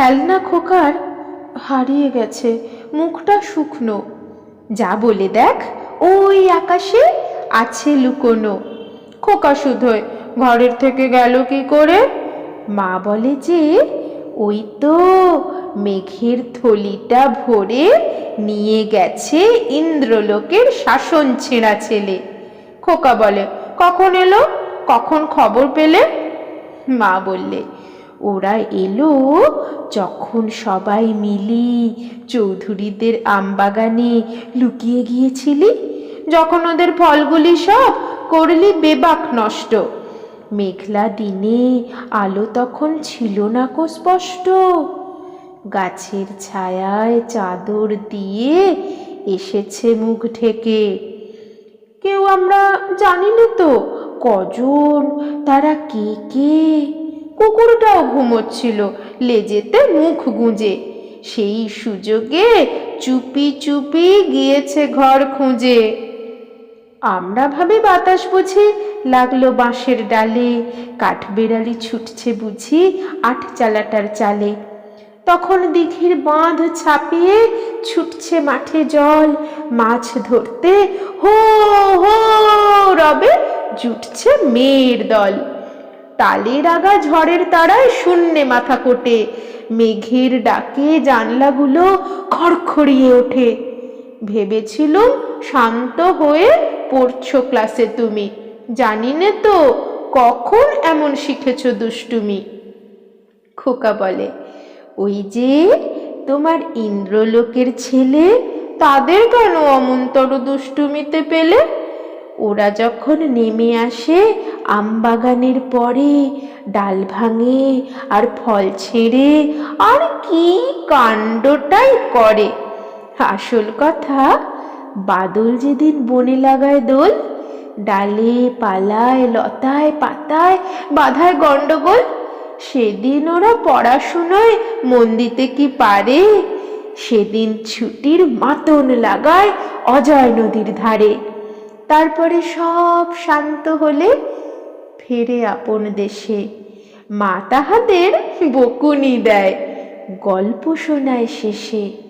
খেলনা খোকার হারিয়ে গেছে, মুখটা শুকনো। যা বলে দেখ, ওই আকাশে আছে লুকোনো। খোকা শুধোয়, ঘরের থেকে গেল কি করে? মা বলে যে, ওই তো মেঘের থলিটা ভরে নিয়ে গেছে ইন্দ্রলোকের শাসন ছেঁড়া ছেলে। খোকা বলে, কখন এলো? কখন খবর পেলে? মা বললে ওরা এলো যখন সবাই মিলি চৌধুরীদের আমবাগানে লুকিয়ে গিয়েছিলি? যখন ওদের ফলগুলি সব করলি বেবাক নষ্ট। মেঘলা দিনে আলো তখন ছিল না কো স্পষ্ট। গাছের ছায়ায় চাদর দিয়ে এসেছে মুখ ঢেকে। কেউ আমরা জানি না তো কজন, তারা কে কে? কুকুরটাও ঘুমোচ্ছিল। লেজেতে মুখ গুঁজে। সেই সুযোগে চুপি চুপি গিয়েছে ঘর খুঁজে। আমরা ভাবে বাতাস বুঝি, লাগল বাঁশের ডালে। কাঠবেড়ালি ছুটছে বুঝি আট চালাটার চালে। তখন দিঘির বাঁধ ছাপিয়ে ছুটছে মাঠে জল। মাছ ধরতে হো হো রবে জুটছে মেয়ের দল। তালের আগা ঝড়ের তারায় শূন্যে মাথা কোটে। মেঘের ডাকে জানলাগুলো খড়খড়িয়ে ওঠে। ভেবেছিলুম শান্ত হয়ে পড়ছো ক্লাসে তুমি। জানি নে তো, কখন এমন শিখেছ দুষ্টুমি? খোকা বলে, ওই যে তোমার ইন্দ্রলোকের ছেলে, তাদের কেন অমন্তর দুষ্টুমিতে পেলে? ওরা যখন নেমে আসে আমবাগানের পরে ডাল ভাঙে আর ফল ছেড়ে আর কি কাণ্ডটাই করে। আসল কথা, বাদল যেদিন বনে লাগায় দোল, ডালে পালায়, লতায় পাতায় বাধায় গন্ডগোল সেদিন ওরা পড়াশুনোয় মন দিতে কি পারে? সেদিন ছুটির মাতন লাগায় অজয় নদীর ধারে। তারপরে সব শান্ত হলে ফেরে আপন দেশে। মা তাহাদের বকুনি দেয়। গল্প শোনায় শেষে।